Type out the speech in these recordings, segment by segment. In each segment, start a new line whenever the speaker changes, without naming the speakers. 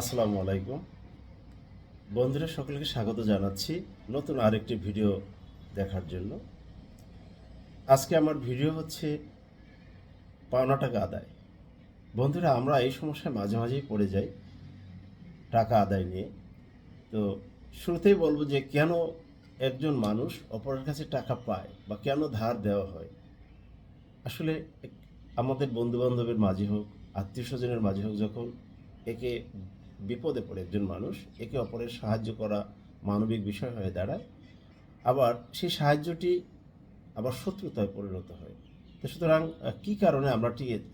আসসালামু আলাইকুম। বন্ধুরা, সকলকে স্বাগত জানাচ্ছি নতুন আরেকটি ভিডিও দেখার জন্য। আজকে আমার ভিডিও হচ্ছে পাওনা টাকা আদায়। বন্ধুরা, আমরা এই সমস্যায় মাঝে মাঝেই পড়ে যাই টাকা আদায় নিয়ে। তো শুরুতেই বলব যে, কেন একজন মানুষ অপরের কাছে টাকা পায় বা কেন ধার দেওয়া হয়? আসলে আমাদের বন্ধু বান্ধবের মাঝে হোক, আত্মীয় স্বজনের মাঝে হোক, যখন একে বিপদে পড়ে একজন মানুষ, একে অপরের সাহায্য করা মানবিক বিষয় হয়ে দাঁড়ায়। আবার সেই সাহায্যটি আবার শত্রুতায় পরিণত হয়। তো সুতরাং কী কারণে আমরা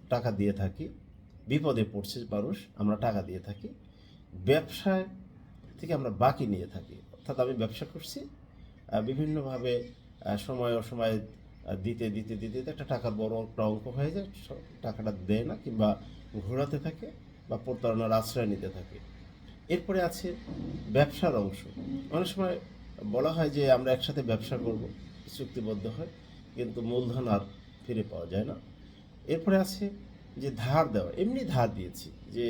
টাকা দিয়ে থাকি? বিপদে পড়ছে মানুষ, আমরা টাকা দিয়ে থাকি। ব্যবসায় থেকে আমরা বাকি নিয়ে থাকি। অর্থাৎ আমি ব্যবসা করছি বিভিন্নভাবে সময় অসময়ে দিতে দিতে দিতে দিতে একটা টাকার বড় একটা অঙ্ক হয়ে যায়। টাকাটা দেয় না কিংবা ঘোরাতে থাকে। বা প্রতারণার আশ্রয় নিতে থাকে। এরপরে আছে ব্যবসার অংশ। অনেক সময় বলা হয় যে আমরা একসাথে ব্যবসা করব, চুক্তিবদ্ধ হয়, কিন্তু মূলধন আর ফিরে পাওয়া যায় না। এরপরে আছে যে ধার দেওয়া। এমনি ধার দিয়েছি যে,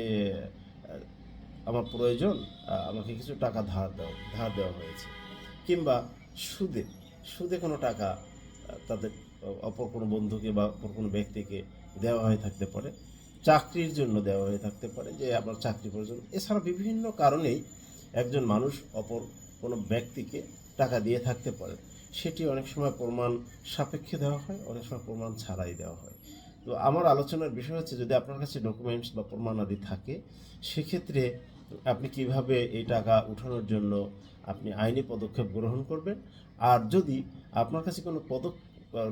আমার প্রয়োজন, আমাকে কিছু টাকা ধার দেওয়া ধার দেওয়া হয়েছে। কিংবা সুদে সুদে কোনো টাকা, তাদের অপর কোনো বন্ধুকে বা অপর কোনো ব্যক্তিকে দেওয়া হয়ে থাকতে পারে। চাকরির জন্য দেওয়া হয়ে থাকতে পারে যে আপনার চাকরি প্রয়োজন। এছাড়া বিভিন্ন কারণেই একজন মানুষ অপর কোনো ব্যক্তিকে টাকা দিয়ে থাকতে পারে। সেটি অনেক সময় প্রমাণ সাপেক্ষে দেওয়া হয়, অনেক সময় প্রমাণ ছাড়াই দেওয়া হয়। তো আমার আলোচনার বিষয় হচ্ছে, যদি আপনার কাছে ডকুমেন্টস বা প্রমাণাদি থাকে, সেক্ষেত্রে আপনি কীভাবে এই টাকা উঠানোর জন্য আপনি আইনি পদক্ষেপ গ্রহণ করবেন? আর যদি আপনার কাছে কোনো পদক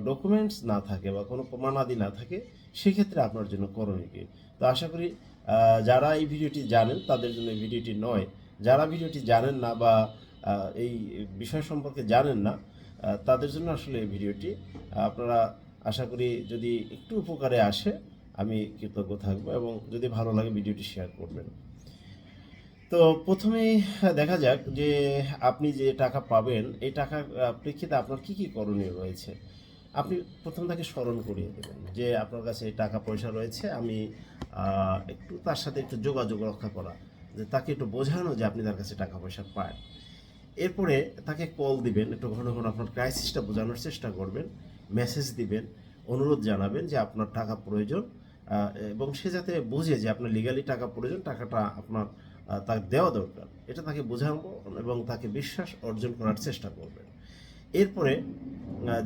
ডকুমেন্টস না থাকে বা কোনো প্রমাণাদি না থাকে, সেক্ষেত্রে আপনার জন্য করণীয় কি? তো আশা করি যারা এই ভিডিওটি জানেন, তাদের জন্য এই ভিডিওটি নয়। যারা ভিডিওটি জানেন না বা এই বিষয় সম্পর্কে জানেন না তাদের জন্য আসলে এই ভিডিওটি, আপনারা আশা করি যদি একটু উপকারে আসে, আমি কৃতজ্ঞ থাকব এবং যদি ভালো লাগে ভিডিওটি শেয়ার করবেন। তো প্রথমেই দেখা যাক যে আপনি যে টাকা পাবেন, এই টাকার প্রেক্ষিতে আপনার কি কি করণীয় রয়েছে। আপনি প্রথম তাকে স্মরণ করিয়ে দেবেন যে আপনার কাছে টাকা পয়সা রয়েছে, আমি একটু তার সাথে একটু যোগাযোগ রক্ষা করা, যে তাকে একটু বোঝানো যে আপনি তার কাছে টাকা পয়সা পান। এরপরে তাকে কল দিবেন, একটু ঘন ঘন আপনার ক্রাইসিসটা বোঝানোর চেষ্টা করবেন মেসেজ দিবেন, অনুরোধ জানাবেন যে আপনার টাকা প্রয়োজন এবং সে যাতে বোঝে যে আপনার লিগালি টাকা প্রয়োজন, টাকাটা আপনার তাকে দেওয়া দরকার। এটা তাকে বোঝাবো এবং তাকে বিশ্বাস অর্জন করার চেষ্টা করবেন। এরপরে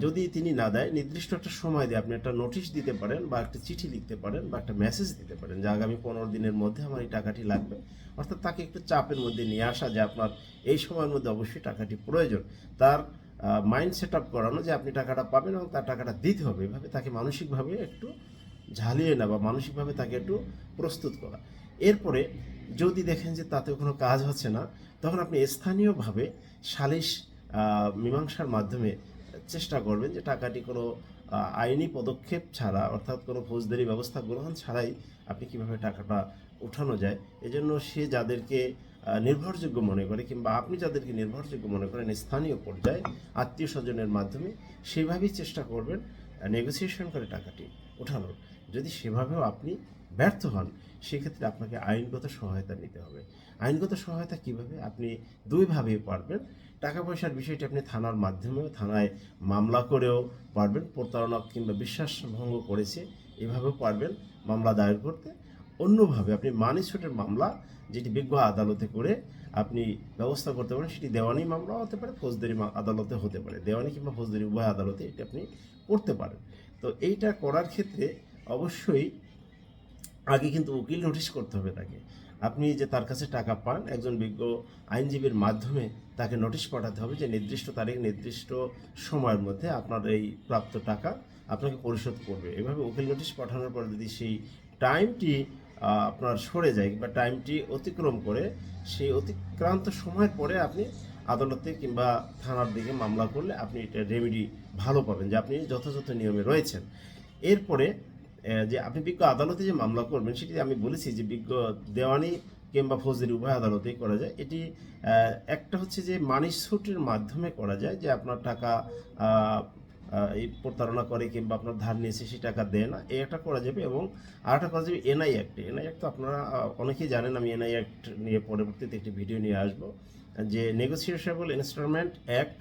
যদি তিনি না দেয়, নির্দিষ্ট একটা সময় দিয়ে আপনি একটা নোটিশ দিতে পারেন বা একটা চিঠি লিখতে পারেন বা একটা মেসেজ দিতে পারেন যে আগামী পনেরো দিনের মধ্যে আমার এই টাকাটি লাগবে। অর্থাৎ তাকে একটু চাপের মধ্যে নিয়ে আসা যে আপনার এই সময়ের মধ্যে অবশ্যই টাকাটি প্রয়োজন। তার মাইন্ড সেট আপ করানো যে আপনি টাকাটা পাবেন এবং তার টাকাটা দিতে হবে। এভাবে তাকে মানসিকভাবে একটু ঝালিয়ে না বা মানসিকভাবে তাকে একটু প্রস্তুত করা। এরপরে যদি দেখেন যে তাতে কোনো কাজ হচ্ছে না, তখন আপনি স্থানীয়ভাবে সালিশ মীমাংসার মাধ্যমে চেষ্টা করবেন যে টাকাটি কোনো আইনি পদক্ষেপ ছাড়া, অর্থাৎ কোনো ফৌজদারি ব্যবস্থা গ্রহণ ছাড়াই আপনি কীভাবে টাকাটা উঠানো যায়, এজন্য সে যাদেরকে নির্ভরযোগ্য মনে করে কিংবা আপনি যাদেরকে নির্ভরযোগ্য মনে করেন, স্থানীয় পর্যায়ে আত্মীয় স্বজনের মাধ্যমে সেভাবেই চেষ্টা করবেন নেগোসিয়েশন করে টাকাটি ওঠানোর যদি সেভাবেও আপনি ব্যর্থ হন, সেক্ষেত্রে আপনাকে আইনগত সহায়তা নিতে হবে। আইনগত সহায়তা কীভাবে? আপনি দুইভাবেই পারবেন। টাকা পয়সার বিষয়টি আপনি থানার মাধ্যমেও, থানায় মামলা করেও পারবেন, প্রতারণা কিংবা বিশ্বাস ভঙ্গ করেছে, এভাবেও পারবেন মামলা দায়ের করতে। অন্যভাবে আপনি মানি সুটের মামলা, যেটি বিজ্ঞ আদালতে করে আপনি ব্যবস্থা করতে পারেন, সেটি দেওয়ানি মামলা হতে পারে, ফৌজদারি আদালতে হতে পারে। দেওয়ানি কিংবা ফৌজদারি উভয় আদালতে এটি আপনি করতে পারেন। তো এইটা করার ক্ষেত্রে অবশ্যই আগে কিন্তু উকিল নোটিশ করতে হবে তাকে। আপনি যে তার কাছে টাকা পান, একজন বিজ্ঞ আইনজীবীর মাধ্যমে তাকে নোটিশ পাঠাতে হবে যে নির্দিষ্ট তারিখ, নির্দিষ্ট সময়ের মধ্যে আপনার এই প্রাপ্ত টাকা আপনাকে পরিশোধ করবে। এভাবে উকিল নোটিশ পাঠানোর পর যদি সেই টাইমটি আপনার সরে যায় বা টাইমটি অতিক্রম করে, সেই অতিক্রান্ত সময়ের পরে আপনি আদালতে কিংবা থানার দিকে মামলা করলে আপনি এটা রেমেডি ভালো পাবেন যে আপনি যথাযথ নিয়মে রয়েছেন। এরপরে যে আপনি বিজ্ঞ আদালতে যে মামলা করবেন, সেটি আমি বলেছি যে বিজ্ঞ দেওয়ানি কিংবা ফৌজদারি উভয় আদালতেই করা যায়। এটি একটা হচ্ছে যে মানি সুটের মাধ্যমে করা যায় যে আপনার টাকা এই প্রতারণা করে কিংবা আপনার ধার নিয়েছে সেই টাকা দেয় না। এই একটা করা যাবে এবং আরেকটা করা যাবে এনআই অ্যাক্ট। এনআই অ্যাক্ট তো আপনারা অনেকেই জানেন, আমি এনআই অ্যাক্ট নিয়ে পরবর্তীতে একটি ভিডিও নিয়ে আসব। যে নেগোসিয়েশনেবল ইনস্ট্রুমেন্ট অ্যাক্ট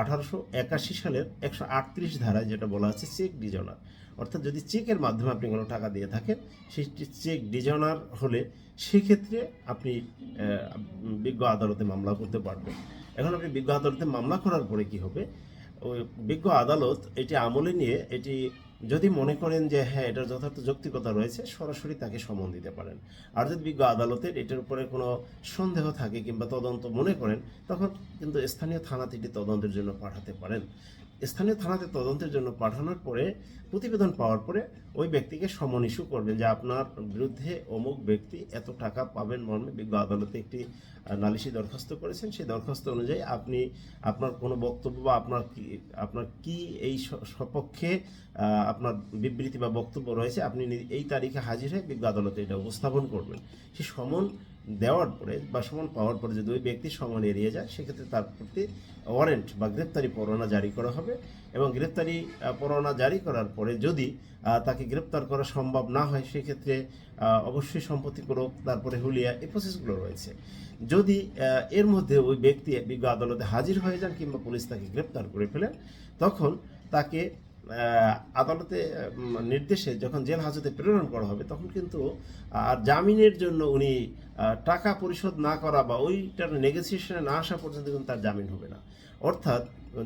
আঠারোশো একাশি সালের একশো আটত্রিশ ধারায় যেটা বলা আছে চেক ডিজনার। অর্থাৎ যদি চেকের মাধ্যমে আপনি কোনো টাকা দিয়ে থাকেন, সেই চেক ডিজনার হলে সেক্ষেত্রে আপনি বিজ্ঞ আদালতে মামলা করতে পারবেন। এখন আপনি বিজ্ঞ আদালতে মামলা করার পরে কি হবে? ওই বিজ্ঞ আদালত এটি আমলে নিয়ে এটি যদি মনে করেন যে হ্যাঁ এটার যথার্থ যৌক্তিকতা রয়েছে, সরাসরি তাকে সমন দিতে পারেন। আর যদি বিজ্ঞ আদালতের এটার উপরে কোনো সন্দেহ থাকে কিংবা তদন্ত মনে করেন, তখন কিন্তু স্থানীয় থানাতে এটি তদন্তের জন্য পাঠাতে পারেন। স্থানীয় থানাতে তদন্তের জন্য পাঠানোর পরে প্রতিবেদন পাওয়ার পরে ওই ব্যক্তিকে সমন ইস্যু করবেন যে আপনার বিরুদ্ধে অমুক ব্যক্তি এত টাকা পাবেন মর্মে বিজ্ঞ আদালতে একটি নালিশি দরখাস্ত করেছেন। সেই দরখাস্ত অনুযায়ী আপনি আপনার কোনো বক্তব্য বা আপনার কি আপনার কি এই সপক্ষে আপনার বিবৃতি বা বক্তব্য রয়েছে, আপনি এই তারিখে হাজির হয়ে বিজ্ঞ আদালতে এটা উপস্থাপন করবেন। সেই সমন দেওয়ার পরে বা সমন পাওয়ার পরে যদি ওই ব্যক্তি সমন এড়িয়ে যায়, সেক্ষেত্রে তার প্রতি ওয়ারেন্ট বা গ্রেপ্তারি পরোয়ানা জারি করা হবে এবং গ্রেপ্তারি পরোয়ানা জারি করার পরে যদি তাকে গ্রেপ্তার করা সম্ভব না হয়, সেক্ষেত্রে অবশ্যই সম্পত্তি করক তারপরে হুলিয়া, এই প্রসেসগুলো রয়েছে। যদি এর মধ্যে ওই ব্যক্তি বিজ্ঞ আদালতে হাজির হয়ে যান কিংবা পুলিশ তাকে গ্রেপ্তার করে ফেলেন, তখন তাকে আদালতে নির্দেশে যখন জেল হাজতে প্রেরণ করা হবে, তখন কিন্তু, আর জামিনের জন্য উনি টাকা পরিশোধ না করা বা ওইটার নেগোসিয়েশনে না আসা পর্যন্ত কিন্তু তার জামিন হবে না। অর্থাৎ,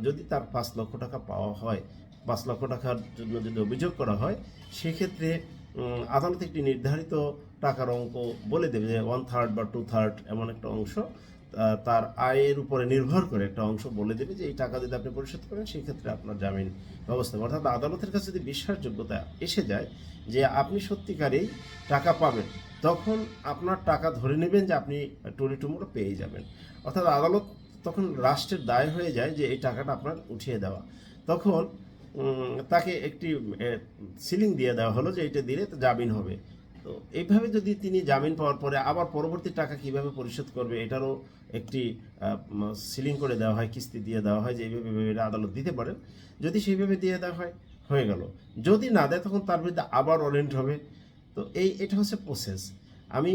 যদি তার পাঁচ লক্ষ টাকা পাওয়া হয়, পাঁচ লক্ষ টাকার জন্য যদি অভিযোগ করা হয়, সেক্ষেত্রে আদালত একটি নির্ধারিত টাকার অঙ্ক বলে দেবে যে ওয়ান থার্ড বা টু থার্ড এমন একটা অংশ তার আয়ের উপরে নির্ভর করে একটা অংশ বলে দেবে যে এই টাকা যদি আপনি পরিশোধ করেন সেই ক্ষেত্রে আপনার জামিন ব্যবস্থা অর্থাৎ আদালতের কাছে যদি বিশ্বাসযোগ্যতা এসে যায় যে আপনি সত্যিকারেই টাকা পাবেন, তখন আপনার টাকা ধরে নেবেন যে আপনি টুরি টুমোরো পেয়ে যাবেন। অর্থাৎ আদালত তখন রাষ্ট্রের দায় হয়ে যায় যে এই টাকাটা আপনার উঠিয়ে দেওয়া। তখন তাকে একটি সিলিং দিয়ে দেওয়া হলো যে এটা দিলে জামিন হবে। তো এইভাবে যদি তিনি জামিন পাওয়ার পরে আবার পরবর্তী টাকা কীভাবে পরিশোধ করবে, এটারও একটি সিলিং করে দেওয়া হয়, কিস্তি দিয়ে দেওয়া হয় যে এইভাবে এইভাবে আদালত দিতে পারেন। যদি সেইভাবে দিয়ে দেওয়া হয়, হয়ে গেল। যদি না দেয়, তখন তার বিরুদ্ধে আবার ওয়ারেন্ট হবে। তো এই, এটা হচ্ছে প্রসেস আমি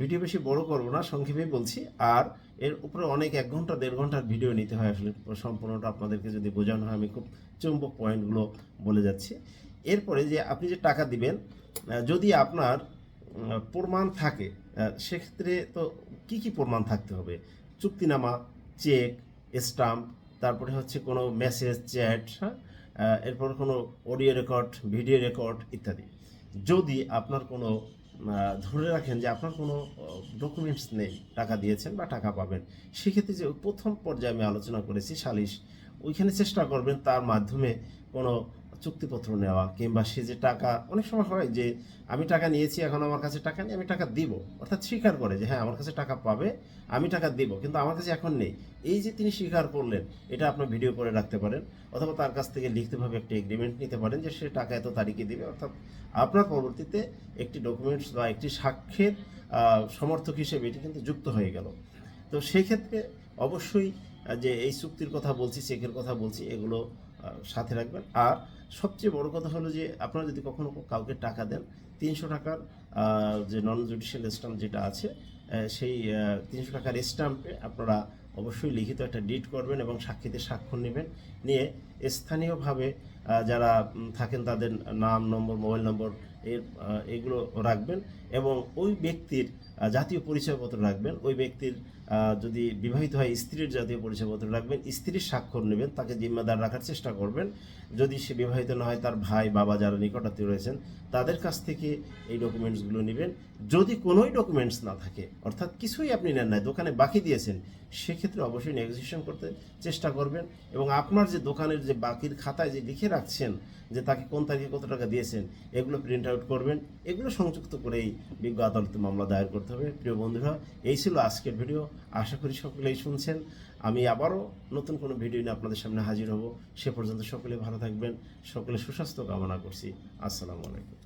ভিডিও বেশি বড় করব না, সংক্ষেপেই বলছি। আর এর উপরে অনেক এক ঘণ্টা, দেড় ঘণ্টার ভিডিও নিতে হয়। আসলে সম্পূর্ণটা আপনাদেরকে যদি বোঝানো হয়, আমি খুব চুম্বক পয়েন্টগুলো বলে যাচ্ছি। এরপরে যে আপনি যে টাকা দিবেন যদি আপনার প্রমাণ থাকে সেক্ষেত্রে তো কি কি প্রমাণ থাকতে হবে? চুক্তিনামা, চেক, স্টাম্প, তারপরে হচ্ছে কোনো মেসেজ, চ্যাট হ্যাঁ? এরপর কোনো অডিও রেকর্ড, ভিডিও রেকর্ড ইত্যাদি। যদি আপনার কোনো ধরে রাখেন যে আপনার কোনো ডকুমেন্টস নেই, টাকা দিয়েছেন বা টাকা পাবেন, সেক্ষেত্রে যে প্রথম পর্যায়ে আমি আলোচনা করেছি সালিশ, ওইখানে চেষ্টা করবেন তার মাধ্যমে কোনো চুক্তিপত্র নেওয়া কিংবা সে যে টাকা, অনেক সময় হয় যে আমি টাকা নিয়েছি, এখন আমার কাছে টাকা নেই, আমি টাকা দিব। অর্থাৎ স্বীকার করে যে হ্যাঁ আমার কাছে টাকা পাবে, আমি টাকা দিব। কিন্তু আমার কাছে এখন নেই। এই যে তিনি স্বীকার করলেন, এটা আপনার ভিডিও করে রাখতে পারেন, অথবা তার কাছ থেকে লিখিতভাবে একটি এগ্রিমেন্ট নিতে পারেন যে সে টাকা এত তারিখে দিবে। অর্থাৎ আপনার পরবর্তীতে একটি ডকুমেন্টস বা একটি সাক্ষ্যের সমর্থক হিসেবে এটি কিন্তু যুক্ত হয়ে গেল। তো সেই ক্ষেত্রে অবশ্যই যে এই চুক্তির কথা বলছি, চেকের কথা বলছি, এগুলো সাথে রাখবেন। আর সবচেয়ে বড় কথা হলো যে, আপনারা যদি কখনো কাউকে টাকা দেন, তিনশো টাকার যে নন জুডিশিয়াল স্ট্যাম্প যেটা আছে সেই তিনশো টাকার স্ট্যাম্পে আপনারা অবশ্যই লিখিত একটা ডিট করবেন এবং সাক্ষীতে স্বাক্ষর নেবেন। নিয়ে স্থানীয়ভাবে যারা থাকেন তাদের নাম, নম্বর, মোবাইল নম্বর, এর এগুলো রাখবেন এবং ওই ব্যক্তির জাতীয় পরিচয়পত্র রাখবেন। ওই ব্যক্তির যদি বিবাহিত হয়, স্ত্রীর জাতীয় পরিচয়পত্র রাখবেন, স্ত্রীর স্বাক্ষর নেবেন, তাকে জিম্মাদার রাখার চেষ্টা করবেন। যদি সে বিবাহিত না হয়, তার ভাই, বাবা যারা নিকটাত্মীয় রয়েছেন, তাদের কাছ থেকে এই ডকুমেন্টসগুলো নেবেন। যদি কোনোই ডকুমেন্টস না থাকে, অর্থাৎ কিছুই আপনি নেন নাই, দোকানে বাকি দিয়েছেন, সেক্ষেত্রে অবশ্যই নেগোসিয়েশন করতে চেষ্টা করবেন এবং আপনার যে দোকানের যে বাকির খাতায় যে লিখে রাখছেন যে তাকে কোন তারিখে কত টাকা দিয়েছেন, এগুলো প্রিন্ট আউট করবেন। এগুলো সংযুক্ত করেই বিজ্ঞ আদালতে মামলা দায়ের করতে হবে। প্রিয় বন্ধুরা, এই ছিল আজকের ভিডিও আশা করি সকলেই শুনছেন। আমি আবারও নতুন কোনো ভিডিও নিয়ে আপনাদের সামনে হাজির হব। সে পর্যন্ত সকলে ভালো থাকবেন, সকলে সুস্বাস্থ্য কামনা করছি। আসসালামু আলাইকুম।